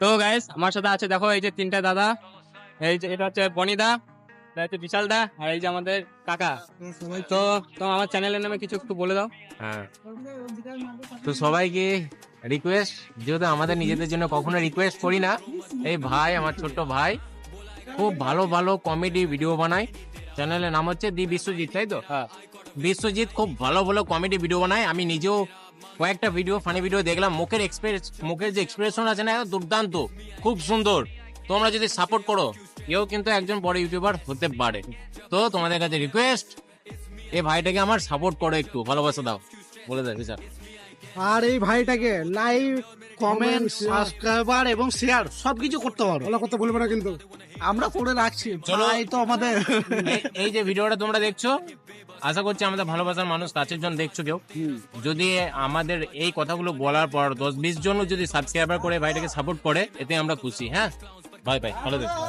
তো গাইস আমার সাথে আছে দেখো এই যে তিনটা দাদা। এই যে এটা হচ্ছে বনিদা এটা হচ্ছে বিশাল দা আর এই যে আমাদের কাকা। তো তো আমার চ্যানেলের নামে কিছু একটু বলে দাও। হ্যাঁ। তো সবাইকে রিকোয়েস্ট যেহেতু আমাদের নিজেদের জন্য কখনো রিকোয়েস্ট করি না এই ভাই আমার ছোট্ট ভাই খুব ভালো ভালো কমেডি ভিডিও বানায়। চ্যানেলের নাম হচ্ছে দি বিশ্বজিৎ তাই তো? হ্যাঁ। বিশ্বজিৎ খুব ভালো ভালো কমেডি ভিডিও বানায়। আমি নিজেও কয়েকটা ভিডিও ফানি ভিডিও দেখলাম। মুখের এক্সপ্রেস মুখের যে এক্সপ্রেশন আছে না দুর্দান্ত, খুব সুন্দর। তোমরা যদি সাপোর্ট করো, এও কিন্তু একজন বড় ইউটিউবার হতে পারে। তো তোমাদের কাছে রিকোয়েস্ট এই ভাইটাকে আমার সাপোর্ট করো একটু, ভালোবাসা দাও, বলে দেয় বিচার আর এই ভাইটাকে লাইক কমেন্ট সাবস্ক্রাইবার এবং শেয়ার সবকিছু করতে পারো। ভালো কথা বলব না কিন্তু। আমরা করে রাখছি। ভাই তো আমাদের এই- যে ভিডিওটা তোমরা দেখছ আশা করছি আমাদের ভালোবাসার মানুষ কাছের জন্য দেখছ কেউ। যদি আমাদের এই কথাগুলো বলার পর দশ বিশ জন যদি সাবস্ক্রাইবার করে ভাইটাকে সাপোর্ট করে এতে আমরা খুশি হ্যাঁ? বাই বাই ভালো দেখো